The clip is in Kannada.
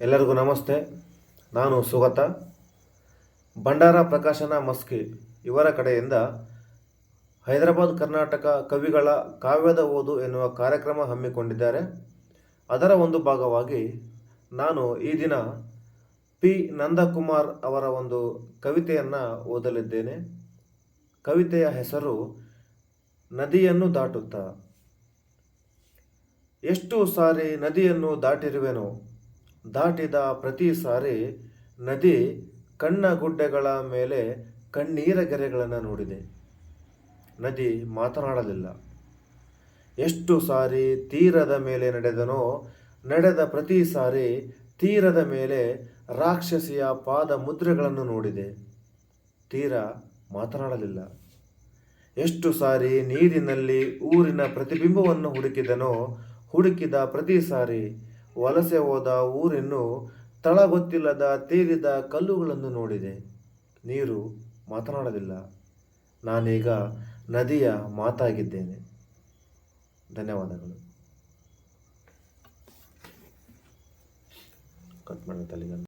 ಎಲ್ಲರಿಗೂ ನಮಸ್ತೆ. ನಾನು ಸುಗತ. ಭಂಡಾರ ಪ್ರಕಾಶನ ಮಸ್ಕಿ ಇವರ ಕಡೆಯಿಂದ ಹೈದರಾಬಾದ್ ಕರ್ನಾಟಕ ಕವಿಗಳ ಕಾವ್ಯದ ಓದು ಎನ್ನುವ ಕಾರ್ಯಕ್ರಮ ಹಮ್ಮಿಕೊಂಡಿದ್ದಾರೆ. ಅದರ ಒಂದು ಭಾಗವಾಗಿ ನಾನು ಈ ದಿನ ಪಿ. ನಂದಕುಮಾರ್ ಅವರ ಒಂದು ಕವಿತೆಯನ್ನು ಓದಲಿದ್ದೇನೆ. ಕವಿತೆಯ ಹೆಸರು ನದಿಯನ್ನು ದಾಟುತ್ತಾ. ಎಷ್ಟು ಸಾರಿ ನದಿಯನ್ನು ದಾಟಿರುವೆನೋ ದಾಟಿದ ಪ್ರತಿ ಸಾರಿ ನದಿ ಕಣ್ಣ ಗುಡ್ಡೆಗಳ ಮೇಲೆ ಕಣ್ಣೀರ ಗೆರೆಗಳನ್ನು ನೋಡಿದೆ. ನದಿ ಮಾತನಾಡಲಿಲ್ಲ. ಎಷ್ಟು ಸಾರಿ ತೀರದ ಮೇಲೆ ನಡೆದನೋ, ನಡೆದ ಪ್ರತಿ ಸಾರಿ ತೀರದ ಮೇಲೆ ರಾಕ್ಷಸಿಯ ಪಾದ ಮುದ್ರೆಗಳನ್ನು ನೋಡಿದೆ. ತೀರ ಮಾತನಾಡಲಿಲ್ಲ. ಎಷ್ಟು ಸಾರಿ ನೀರಿನಲ್ಲಿ ಊರಿನ ಪ್ರತಿಬಿಂಬವನ್ನು ಹುಡುಕಿದನೋ, ಹುಡುಕಿದ ಪ್ರತಿ ಸಾರಿ ವಲಸೆ ಹೋದ ಊರಿನ್ನು ತಳಗೊತ್ತಿಲ್ಲದ ತೇಲಿದ ಕಲ್ಲುಗಳನ್ನು ನೋಡಿದೆ. ನೀರು ಮಾತನಾಡಲಿಲ್ಲ. ನಾನೀಗ ನದಿಯ ಮಾತಾಗಿದ್ದೇನೆ. ಧನ್ಯವಾದಗಳು. ಕಟ್ ಮಾಡಿ